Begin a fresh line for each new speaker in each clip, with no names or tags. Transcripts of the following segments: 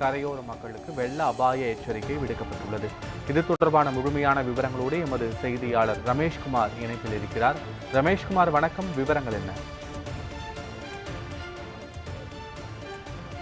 கரையோர மக்களுக்கு வெள்ள அபாய எச்சரிக்கை விடுக்கப்பட்டுள்ளது. இது தொடர்பான முழுமையான விவரங்களோடு எமது செய்தியாளர் ரமேஷ்குமார் இணைப்பில் இருக்கிறார். ரமேஷ்குமார் வணக்கம். விவரங்கள் என்ன?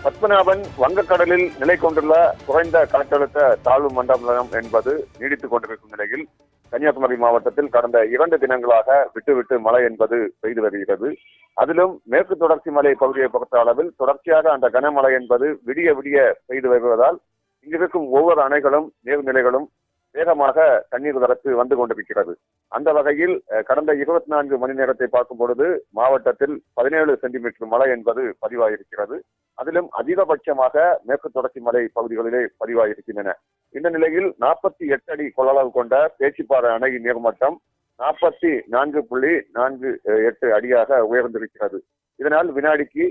பத்மநாபன் வங்கக்கடலில் நிலை கொண்டுள்ள குறைந்த காற்றழுத்த தாழ்வு மண்டலம் என்பது நீடித்துக் கொண்டிருக்கும் நிலையில் கன்னியாகுமரி மாவட்டத்தில் கடந்த இரண்டு தினங்களாக விட்டுவிட்டு மழை என்பது பெய்து வருகிறது. அதிலும் மேற்கு தொடர்ச்சி மலை பகுதியை பொறுத்த அளவில் தொடர்ச்சியாக அந்த கனமழை என்பது விடிய விடிய பெய்து வருவதால் இங்கிருக்கும் ஒவ்வொரு அணைகளும் நீர்நிலைகளும் வேகமாக தண்ணீர் வரத்து வந்து கொண்டிருக்கிறது. அந்த வகையில் கடந்த இருபத்தி நான்கு மணி நேரத்தை பார்க்கும் பொழுது மாவட்டத்தில் பதினேழு சென்டிமீட்டர் மழை என்பது பதிவாயிருக்கிறது. அதிலும் அதிகபட்சமாக மேற்கு தொடர்ச்சி மலை பகுதிகளிலே பதிவாகியிருக்கின்றன இந்த நிலையில் நாற்பத்தி எட்டு அடி கொள்ளளவு கொண்ட பேச்சிப்பாறை அணை நீர்மட்டம் நாற்பத்தி நான்கு புள்ளி நான்கு எட்டு அடியாக உயர்ந்திருக்கிறது. இதனால் வினாடிக்கு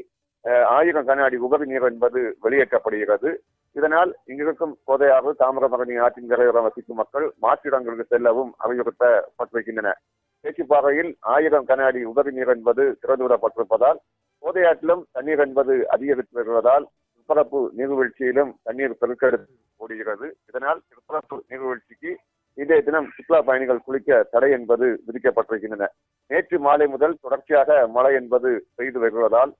ஆயிரம் கன அடி உபரி நீர் என்பது வெளியேற்றப்படுகிறது. இதனால் இங்கிருக்கும் கோதையாறு தாமிரபரணி ஆற்றின் கரையோரம் வசிக்கும் மக்கள் மாற்றிடங்களுக்கு செல்லவும் அறிவுறுத்தப்பட்டிருக்கின்றன. பேச்சிப்பாறையில் ஆயிரம் கன அடி உபரி நீர் என்பது திறந்துவிடப்பட்டிருப்பதால் கோதையாற்றிலும் தண்ணீர் என்பது அதிகரித்து வருவதால் சிற்பரப்பு நீர்வீழ்ச்சியிலும் தண்ணீர் பெருக்கெடுத்து ஓடுகிறது. இதனால் சிற்பரப்பு நீர்வீழ்ச்சிக்கு இன்றைய தினம் சுற்றுலா பயணிகள் குளிக்க தடை என்பது விதிக்கப்பட்டிருக்கின்றன. நேற்று மாலை முதல் தொடர்ச்சியாக மழை என்பது பெய்து வருவதால்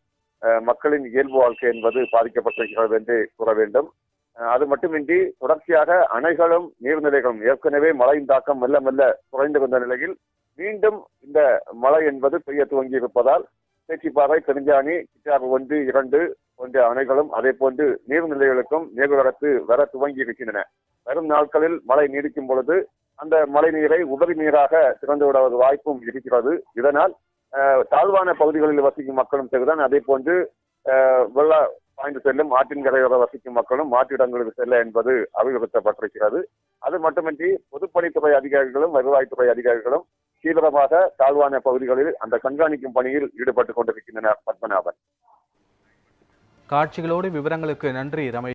மக்களின் இயல்பு வாழ்க்கை என்பது பாதிக்கப்பட்டிருக்கிறது என்று கூற வேண்டும். அது மட்டுமின்றி தொடர்ச்சியாக அணைகளும் நீர்நிலைகளும் ஏற்கனவே மழையின் தாக்கம் மெல்ல மெல்ல குறைந்து வந்த நிலையில் மீண்டும் இந்த மழை என்பது பெய்ய துவங்கி இருப்பதால் பேச்சிப்பாறை பெருஞ்சாணி சிറ്റാறு ஒன்று இரண்டு போன்ற அணைகளும் அதே போன்று நீர்நிலைகளுக்கும் நீர்வரத்து வர துவங்கி இருக்கின்றன. வரும் நாட்களில் மழை நீடிக்கும் பொழுது அந்த மழை நீரை உபரி நீராக திறந்து விடுவது வாய்ப்பும் இருக்கிறது. இதனால் தாழ்வான பகுதிகளில் வசிக்கும் மக்களும் சரிதான். அதே போன்று வெள்ள பாய்ந்து செல்லும் ஆற்றின் கரையோர வசிக்கும் மக்களும் மாற்றிடங்களுக்கு செல்ல என்பது அறிவுறுத்தப்பட்டிருக்கிறது. அது மட்டுமின்றி பொதுப்பணித்துறை அதிகாரிகளும் வருவாய்த்துறை அதிகாரிகளும் தீவிரமாக தாழ்வான பகுதிகளில் அந்த கண்காணிக்கும் பணியில் ஈடுபட்டுக் கொண்டிருக்கின்றனர் பத்மநாபன்.
காட்சிகளோடு விவரங்களுக்கு நன்றி ரமேஷ்.